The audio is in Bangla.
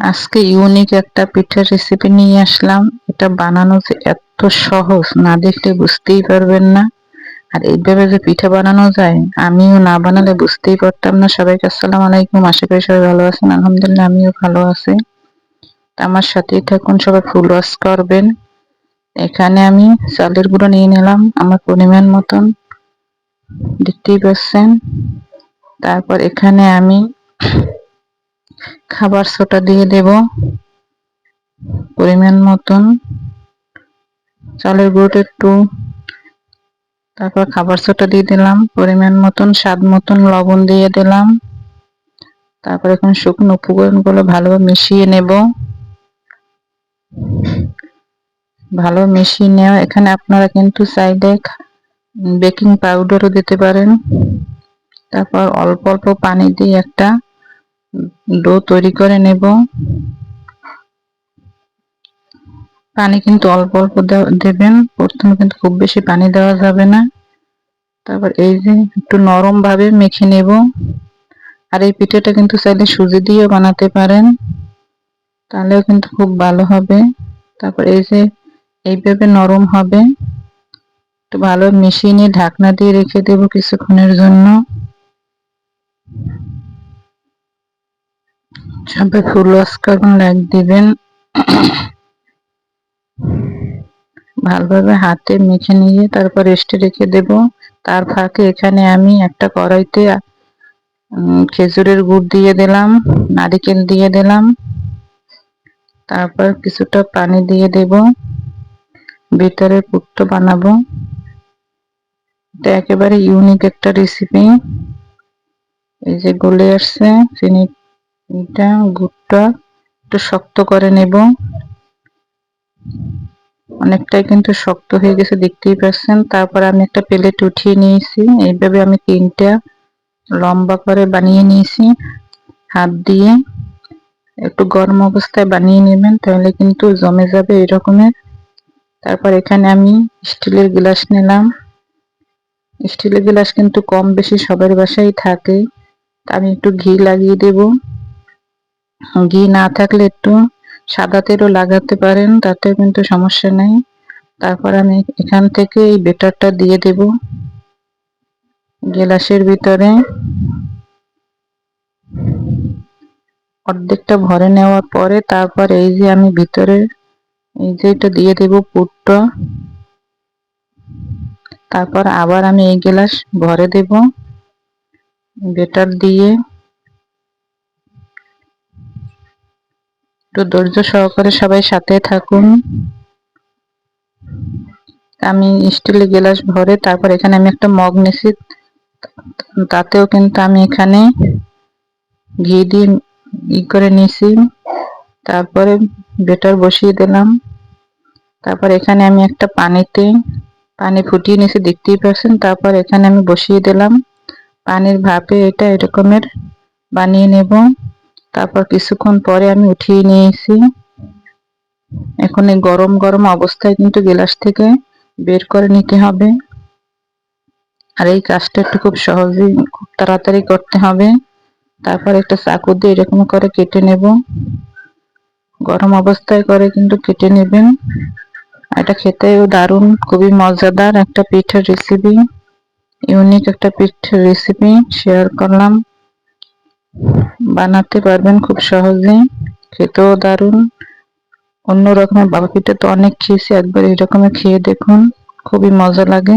আজকে ইউনিক একটা পিঠার রেসিপি নিয়ে আসলাম। এটা বানানো যে এত সহজ, না দেখলে বুঝতেই পারবেন না। আর এইভাবে যে পিঠা বানানো যায়, আমিও না বানালে বুঝতেই পারতাম না। সবাইকে আসসালাম আলাইকুম, আশা করি সবাই ভালো আছেন। আলহামদুলিল্লাহ, আমিও ভালো আছি। আমার সাথেই থাকুন, সবাই ফুল ওয়াশ করবেন। এখানে আমি চালের গুঁড়ো নিয়ে নিলাম, আমার পরিমাণ মতন। দেখতেই পাচ্ছেন? তারপর এখানে আমি খাবার সোটা দিয়ে দেব। পরিমাণ মতন। চালের গুঁড়োটা একটু তারপর খাবার সোটা দিয়ে দিলাম। পরিমাণ মতন, স্বাদ মতন লবণ দিয়ে দিলাম। তারপর এখন শুকনো উপকরণগুলো ভালোভাবে মিশিয়ে নেব। ভালো মিশিয়ে নেওয়া, এখানে আপনারা কিন্তু চাইলে বেকিং পাউডারও দিতে পারেন। তারপর অল্প অল্প পানি দিয়ে একটা ডো তৈরি করে নেব। পানি কিন্তু অল্প অল্প দেবেন। প্রথমে কিন্তু খুব বেশি পানি দেওয়া যাবে না। তারপর এই যে একটু নরম ভাবে মেখে নেব। আর এই পিঠাটা কিন্তু চাইলে সুজি দিয়েও বানাতে পারেন। তাহলেও কিন্তু খুব ভালো হবে। তারপর এই যে এইভাবে নরম হবে। একটু ভালো মিশিয়ে নিয়ে ঢাকনা দিয়ে রেখে দেব কিছুক্ষণের জন্য। সবাই ফুল ওয়াশ করবেন লাইক দিবেন। ভালোভাবে হাতে মেখে নিয়ে তারপর রেস্টে রেখে দেব। তার ফাঁকে এখানে আমি একটা কড়াইতে খেজুরের গুড় দিয়ে দিলাম, নারিকেল দিয়ে দিলাম। তারপর কিছুটা পানি দিয়ে দেব। ভিতরে পুট্টো বানাবো। এটা একেবারে ইউনিক একটা রেসিপি এই যে গলে আসছে, চিনি এটা গুড়টা একটু শক্ত করে নেব। অনেকটাই কিন্তু শক্ত হয়ে গেছে, দেখতেই পাচ্ছেন। তারপর আমি একটা প্লেট উঠিয়ে নিয়েছি। এইভাবে আমি তিনটা লম্বা করে বানিয়ে নিয়েছি। হাত দিয়ে একটু গরম অবস্থায় বানিয়ে নেবেন, তাহলে কিন্তু জমে যাবে এরকমের তারপর এখানে আমি স্টিলের গ্লাস নিলাম। স্টিলের গ্লাস কিন্তু কম বেশি সবার বাসায় থাকে। আমি একটু ঘি লাগিয়ে দেব। ঘি না থাকলে একটু সাদা তেলও লাগাতে পারেন তাতে কিন্তু সমস্যা নেই। তারপর আমি এখান থেকে এই বেটারটা দিয়ে দেব। গ্লাসের ভিতরে। অর্ধেকটা ভরে নেওয়ার পরে তারপর এই যে আমি ভিতরে এই যে এটা দিয়ে দেব পুরটা। তারপর আবার আমি এই গ্লাস ভরে দেব। বেটার দিয়ে। একটু ধৈর্য সহকারে সবাই সাথে থাকুন। আমি স্টিলের গ্লাস ভরে তারপর এখানে আমি একটা মগ নিছি তাতেও কিন্তু আমি এখানে ঘি দিয়ে ই করে নিছি তারপরে বেটার বসিয়ে দিলাম। তারপর এখানে আমি একটা পানিতে, পানি ফুটিয়ে নিয়েছি, দেখতেই পাচ্ছেন। তারপর এখানে আমি বসিয়ে দিলাম। পানির ভাপে এটা এরকমের বানিয়ে নেব। তারপর কিছুক্ষণ পরে আমি উঠিয়ে নিয়েছি। এখন এই গরম গরম অবস্থায় কিন্তু গ্লাস থেকে বের করে নিতে হবে। আর এই কাজটা একটু খুব সহজেই খুব তাড়াতাড়ি করতে হবে। তারপর একটা চাকু দিয়ে এরকম করে কেটে নেব। গরম অবস্থায় করে কিন্তু কেটে নেবেন। এটা খেতেও দারুণ, খুবই মজাদার একটা পিঠের রেসিপি ইউনিক একটা পিঠের রেসিপি শেয়ার করলাম। বানাতে পারবেন খুব সহজে। খেতেও দারুণ। অন্য রকমের বাবা পিঠে তো অনেক খেয়েছি একবার এরকমের খেয়ে দেখুন, খুবই মজা লাগে।